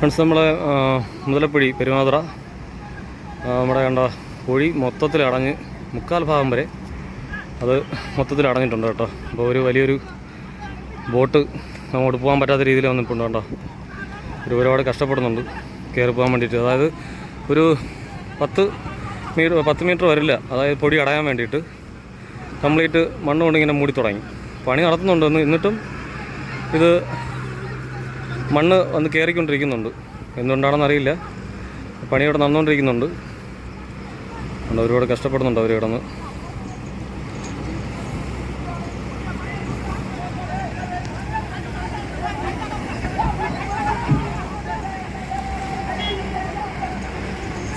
Friends നമ്മളെ മുതലപ്പുഴി പെരുമാതുറ നമ്മുടെ കണ്ട കുഴി മൊത്തത്തിൽ അടഞ്ഞ് മുക്കാൽ ഭാഗം വരെ അത് മൊത്തത്തിൽ അടഞ്ഞിട്ടുണ്ട് കേട്ടോ. അപ്പോൾ ഒരു വലിയൊരു ബോട്ട് അങ്ങോട്ട് പോകാൻ പറ്റാത്ത രീതിയിൽ വന്നിട്ടുണ്ട് കേട്ടോ ഒരു ഒരുപാട് കഷ്ടപ്പെടുന്നുണ്ട് കയറി പോകാൻ വേണ്ടിയിട്ട്. അതായത് ഒരു പത്ത് മീറ്റർ പത്ത് മീറ്റർ വരില്ല. അതായത് പൊടി അടയാൻ വേണ്ടിയിട്ട് കംപ്ലീറ്റ് മണ്ണ് കൊണ്ട് ഇങ്ങനെ മൂടി തുടങ്ങി. പണി നടത്തുന്നുണ്ടെന്ന് എന്നിട്ടും ഇത് മണ്ണ് വന്ന് കയറിക്കൊണ്ടിരിക്കുന്നുണ്ട്. എന്തുകൊണ്ടാണെന്ന് അറിയില്ല പണി ഇവിടെ നടന്നുകൊണ്ടിരിക്കുന്നുണ്ട്. അതുകൊണ്ട് ഒരുപാട് കഷ്ടപ്പെടുന്നുണ്ട് അവർ കിടന്ന്.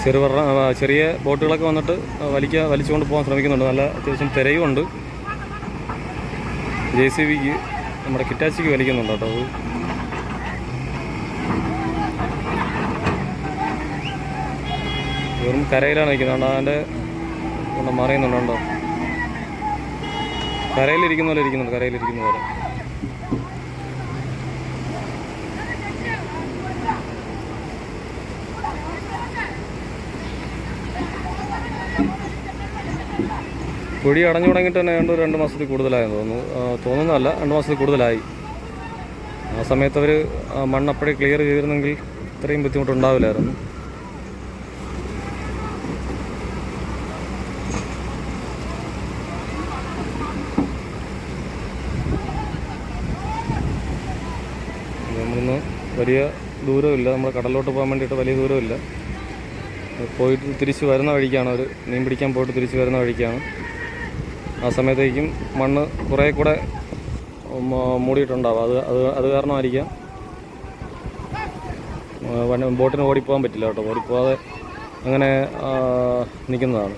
ചെറുപറ ചെറിയ ബോട്ടുകളൊക്കെ വന്നിട്ട് വലിക്കുക വലിച്ചുകൊണ്ട് പോകാൻ ശ്രമിക്കുന്നുണ്ട്. നല്ല അത്യാവശ്യം തിരയുമുണ്ട്. ജെ സി ബിക്ക് നമ്മുടെ കിറ്റാച്ചിക്ക് വലിക്കുന്നുണ്ട് കേട്ടോ. അത് വെറും കരയിലാണ് നിൽക്കുന്നത്. അതിന്റെ കൊണ്ട് മറിയുന്നുണ്ടോ. കരയിലിരിക്കുന്ന പോലെ ഇരിക്കുന്നുണ്ട്. കരയിലിരിക്കുന്ന പോലെ. കുഴി അടഞ്ഞു തുടങ്ങിയിട്ട് തന്നെ രണ്ട് രണ്ട് മാസത്തിൽ കൂടുതലായെന്ന് തോന്നുന്നു. തോന്നുന്നതല്ല. രണ്ട് മാസത്തിൽ കൂടുതലായി. ആ സമയത്ത് അവർ മണ്ണ് ക്ലിയർ ചെയ്തിരുന്നെങ്കിൽ ഇത്രയും ബുദ്ധിമുട്ടുണ്ടാവില്ലായിരുന്നു. വലിയ ദൂരമില്ല. നമ്മൾ കടലിലോട്ട് പോകാൻ വേണ്ടിയിട്ട് വലിയ ദൂരമില്ല. പോയിട്ട് തിരിച്ച് വരുന്ന വഴിക്കാണ് അവർ മീൻ പിടിക്കാൻ പോയിട്ട് തിരിച്ച് വരുന്ന വഴിക്കാണ്. ആ സമയത്തേക്കും മണ്ണ് കുറേ കൂടെ മൂടിയിട്ടുണ്ടാവും. അത് അത് അത് കാരണമായിരിക്കാം. ബോട്ടിന് ഓടിപ്പോകാൻ പറ്റില്ല കേട്ടോ. ഓടിപ്പോകാതെ അങ്ങനെ നിൽക്കുന്നതാണ്.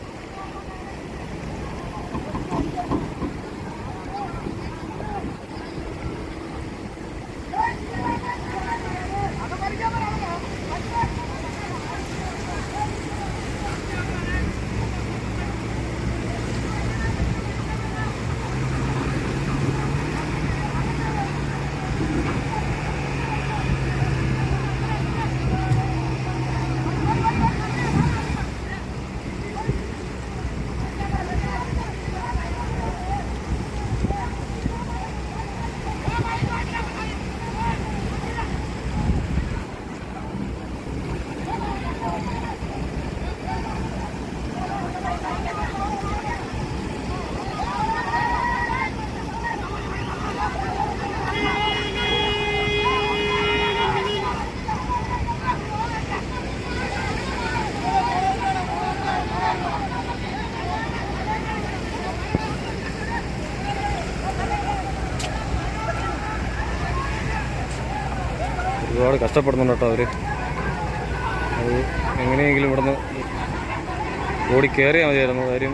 ഒരുപാട് കഷ്ടപ്പെടുന്നുണ്ട് കേട്ടോ അവർ അത് എങ്ങനെയെങ്കിലും ഇവിടുന്ന് ഓടി കയറിയാൽ മതിയായിരുന്നു. കാര്യം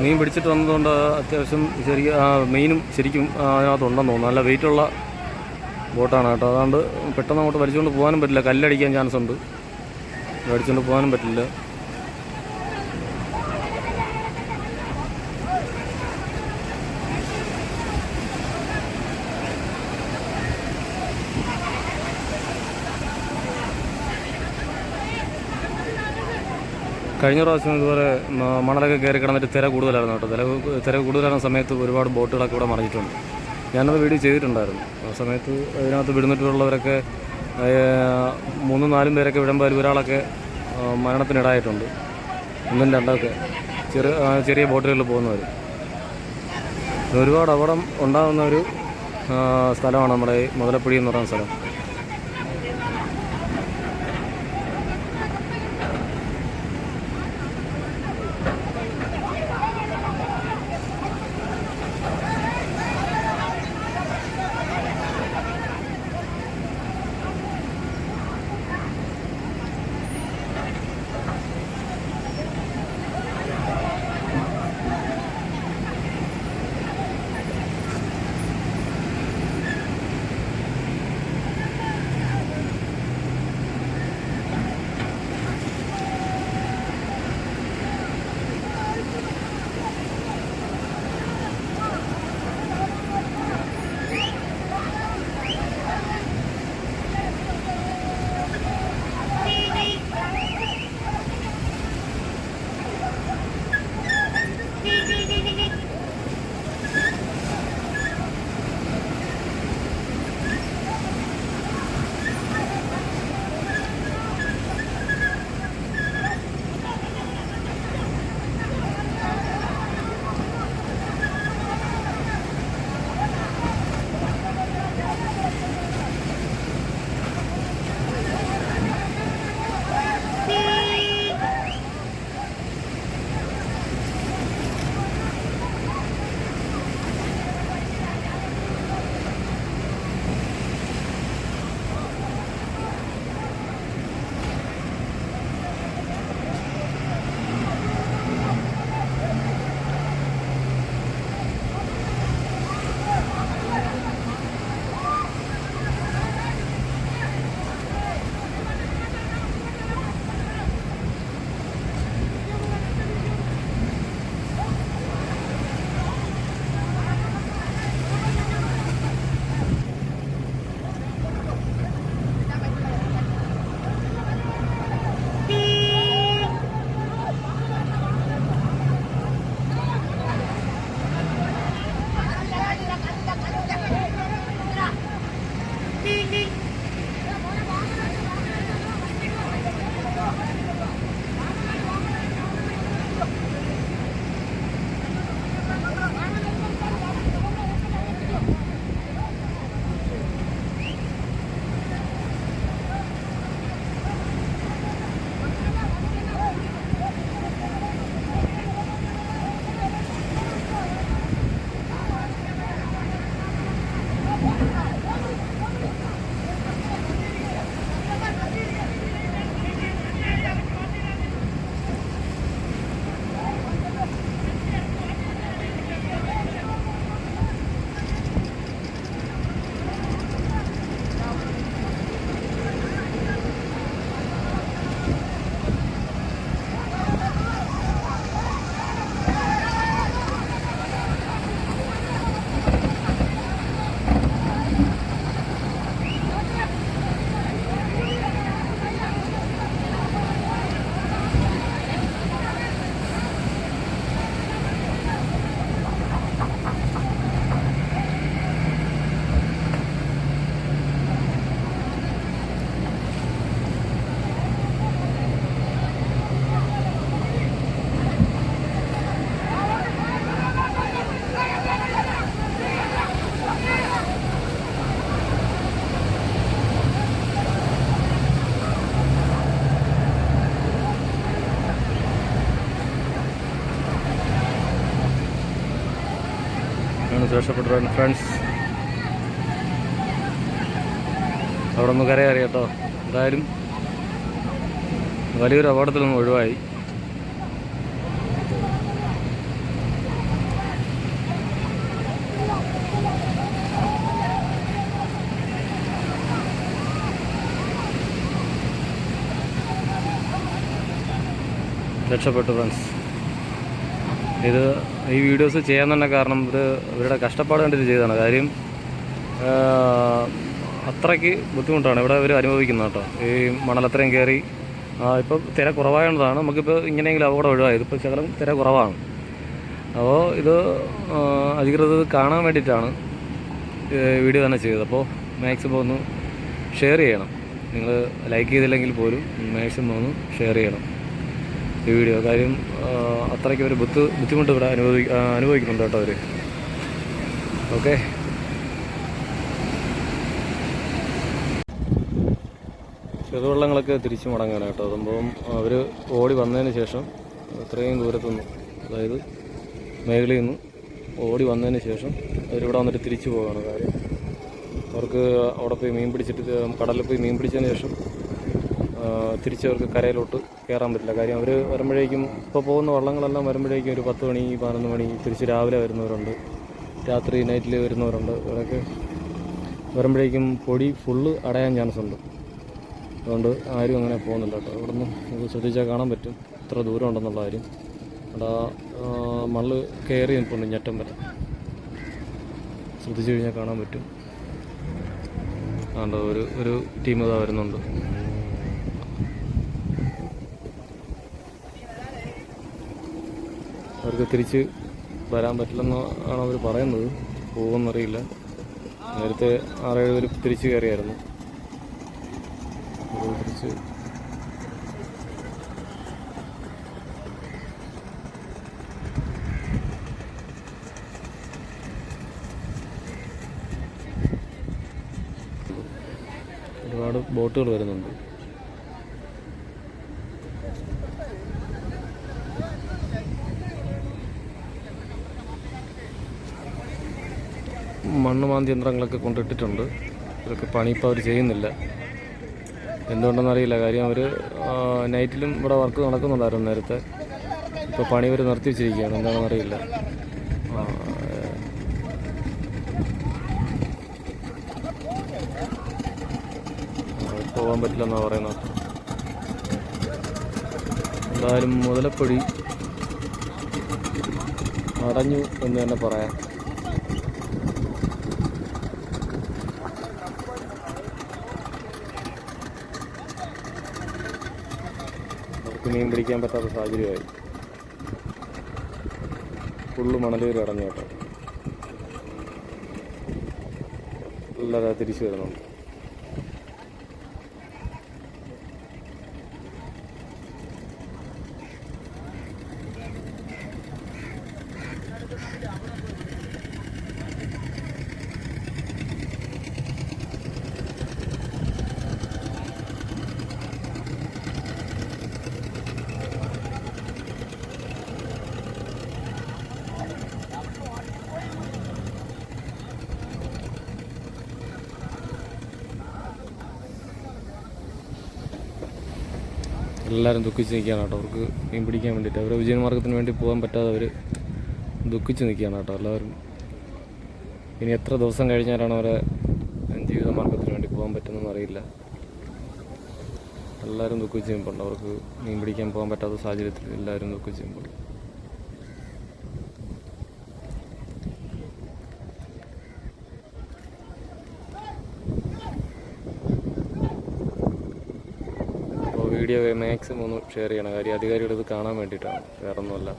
മീൻ പിടിച്ചിട്ട് വന്നതുകൊണ്ട് അത്യാവശ്യം ചെറിയ മീനും ശരിക്കും അതിനകത്തുണ്ടെന്ന് തോന്നുന്നു. നല്ല വെയിറ്റുള്ള ബോട്ടാണ് കേട്ടോ. അതുകൊണ്ട് പെട്ടെന്ന് അങ്ങോട്ട് വലിച്ചുകൊണ്ട് പോകാനും പറ്റില്ല. കല്ലടിക്കാൻ ചാൻസ് ഉണ്ട്. വലിച്ചുകൊണ്ട് പോകാനും പറ്റില്ല. കഴിഞ്ഞ പ്രാവശ്യം ഇതുപോലെ മണലൊക്കെ കയറി കിടന്നിട്ട് തിര കൂടുതലായിരുന്നു കേട്ടോ. തിര തിര കൂടുതലായിരുന്ന സമയത്ത് ഒരുപാട് ബോട്ടുകളൊക്കെ ഇവിടെ മറിഞ്ഞിട്ടുണ്ട്. ഞാനത് വീഡിയോ ചെയ്തിട്ടുണ്ടായിരുന്നു. ആ സമയത്ത് അതിനകത്ത് വിടുന്നിട്ടുള്ളവരൊക്കെ മൂന്നും നാലും പേരൊക്കെ വിടുമ്പോൾ ഒരാളൊക്കെ മരണത്തിനിടായിട്ടുണ്ട് ഒന്നും രണ്ടൊക്കെ. ചെറിയ ചെറിയ ബോട്ടുകളിൽ പോകുന്നവർ ഒരുപാട് അപകടം ഉണ്ടാകുന്ന ഒരു സ്ഥലമാണ് നമ്മുടെ മുതലപ്പുഴി എന്ന് പറയുന്ന സ്ഥലം. സന്തോഷപ്പെട്ടു ഫ്രണ്ട്സ് അവിടെ ഒന്ന് കരയറി കേട്ടോ. എന്തായാലും വലിയൊരു അപകടത്തിൽ നിന്ന് ഒഴിവായി. രക്ഷപ്പെട്ടു ഫ്രണ്ട്സ് ഇത് ഈ വീഡിയോസ് ചെയ്യാൻ തന്നെ കാരണം ഇത് ഇവരുടെ കഷ്ടപ്പാട് കണ്ടിട്ട് ചെയ്തതാണ്. കാര്യം അത്രയ്ക്ക് ബുദ്ധിമുട്ടാണ് ഇവിടെ ഇവർ അനുഭവിക്കുന്നത് കേട്ടോ. ഈ മണലത്രയും കയറി ഇപ്പോൾ തിര കുറവായതാണ് നമുക്കിപ്പോൾ ഇങ്ങനെയെങ്കിലും അപകടം ഒഴിവായത്. ഇപ്പോൾ ശകലം തിര കുറവാണ്. അപ്പോൾ ഇത് അധികൃതർ കാണാൻ വേണ്ടിയിട്ടാണ് വീഡിയോ തന്നെ ചെയ്തത്. അപ്പോൾ മാക്സിമം ഒന്ന് ഷെയർ ചെയ്യണം. നിങ്ങൾ ലൈക്ക് ചെയ്തില്ലെങ്കിൽ പോലും മാക്സിമം ഒന്ന് ഷെയർ ചെയ്യണം. ഈ വീഡിയോ. കാര്യം അത്രയ്ക്ക് ഒരു ബുദ്ധി ബുദ്ധിമുട്ട് ഇവിടെ അനുഭവി അനുഭവിക്കുന്നുണ്ട് കേട്ടോ അവർ ഓക്കെ. ചെറുവള്ളങ്ങളൊക്കെ തിരിച്ചു മടങ്ങാനാണ് കേട്ടോ. സംഭവം അവർ ഓടി വന്നതിന് ശേഷം ഇത്രയും ദൂരത്തുനിന്ന് അതായത് മേഖലയിൽ നിന്ന് ഓടി വന്നതിന് ശേഷം അവരിവിടെ വന്നിട്ട് തിരിച്ചു പോവുകയാണ് കാര്യം. അവർക്ക് അവിടെ പോയി മീൻ പിടിച്ചിട്ട് കടലിൽ പോയി മീൻ പിടിച്ചതിന് ശേഷം ആ, തിരിച്ച് അവർക്ക് കരയിലോട്ട് കയറാൻ പറ്റില്ല. കാര്യം അവർ വരുമ്പോഴേക്കും ഇപ്പോൾ പോകുന്ന വള്ളങ്ങളെല്ലാം വരുമ്പോഴേക്കും ഒരു പത്ത് മണി പതിനൊന്ന് മണി തിരിച്ച് രാവിലെ വരുന്നവരുണ്ട്. രാത്രി നൈറ്റിൽ വരുന്നവരുണ്ട്. ഇവരൊക്കെ വരുമ്പോഴേക്കും പൊടി ഫുള്ള് അടയാൻ ചാൻസ് ഉണ്ട്. അതുകൊണ്ട് ആരും അങ്ങനെ പോകുന്നില്ല കേട്ടോ. ഇവിടെ നിന്ന് നമുക്ക് ശ്രദ്ധിച്ചാൽ കാണാൻ പറ്റും. ഇത്ര ദൂരം ഉണ്ടെന്നുള്ള കാര്യം. അവിടെ മൾ കയറി നിൽപ്പുണ്ട് ഞെട്ടം വരെ. ശ്രദ്ധിച്ചു കഴിഞ്ഞാൽ കാണാൻ പറ്റും. അതുകൊണ്ട് ഒരു ഒരു ടീം ഇതാ വരുന്നുണ്ട്. അവർക്ക് തിരിച്ച് വരാൻ പറ്റില്ലെന്ന് ആണ് അവർ പറയുന്നത്. പോകുമെന്നറിയില്ല. നേരത്തെ ആറേഴ് പേര് തിരിച്ച് കയറിയായിരുന്നു. തിരിച്ച് ഒരുപാട് ബോട്ടുകൾ വരുന്നുണ്ട്. മണ്ണ് മാന്തി യന്ത്രങ്ങളൊക്കെ കൊണ്ടിട്ടിട്ടുണ്ട്. ഇതൊക്കെ പണി ഇപ്പോൾ അവർ ചെയ്യുന്നില്ല. എന്തുകൊണ്ടെന്ന് അറിയില്ല കാര്യം അവർ നൈറ്റിലും ഇവിടെ വർക്ക് നടക്കുന്നുണ്ടായിരുന്നു നേരത്തെ. ഇപ്പോൾ പണി ഇവർ നിർത്തി വെച്ചിരിക്കുകയാണ്. എന്താണെന്ന് അറിയില്ല ആ, ആ, പോകാൻ പറ്റില്ലെന്നാണ് പറയുന്നത്. എന്തായാലും മുതലപ്പൊടി അടഞ്ഞു എന്ന് തന്നെ പറയാം അവർക്ക് മീൻ പിടിക്കാൻ പറ്റാത്ത സാഹചര്യമായി. ഫുള്ള് മണലൂർ അടഞ്ഞു കേട്ടോ എല്ലാവരും തിരിച്ചു വരുന്നുണ്ട്. എല്ലാവരും ദുഃഖിച്ച് നിൽക്കുകയാണ് കേട്ടോ. അവർക്ക് മീൻ പിടിക്കാൻ വേണ്ടിയിട്ട്. അവരെ വിജയമാർഗത്തിന് വേണ്ടി പോകാൻ പറ്റാതെ അവർ ദുഃഖിച്ച് നിൽക്കുകയാണ് കേട്ടോ എല്ലാവരും. ഇനി എത്ര ദിവസം കഴിഞ്ഞാലാണ് അവരെ ജീവിതമാർഗത്തിന് വേണ്ടി പോകാൻ പറ്റുന്നതെന്ന് അറിയില്ല. എല്ലാവരും ദുഃഖിച്ച് നിൽപ്പുണ്ട്. അവർക്ക് മീൻ പിടിക്കാൻ പോകാൻ പറ്റാത്ത സാഹചര്യത്തിൽ എല്ലാവരും ദുഃഖിച്ച് നിൽപ്പുണ്ട് അപ്പോൾ വീഡിയോ മാക്സിമം ഒന്ന് ഷെയർ ചെയ്യണം. കാര്യം അധികാരികളിത് കാണാൻ വേണ്ടിയിട്ടാണ്. വേറൊന്നുമല്ല.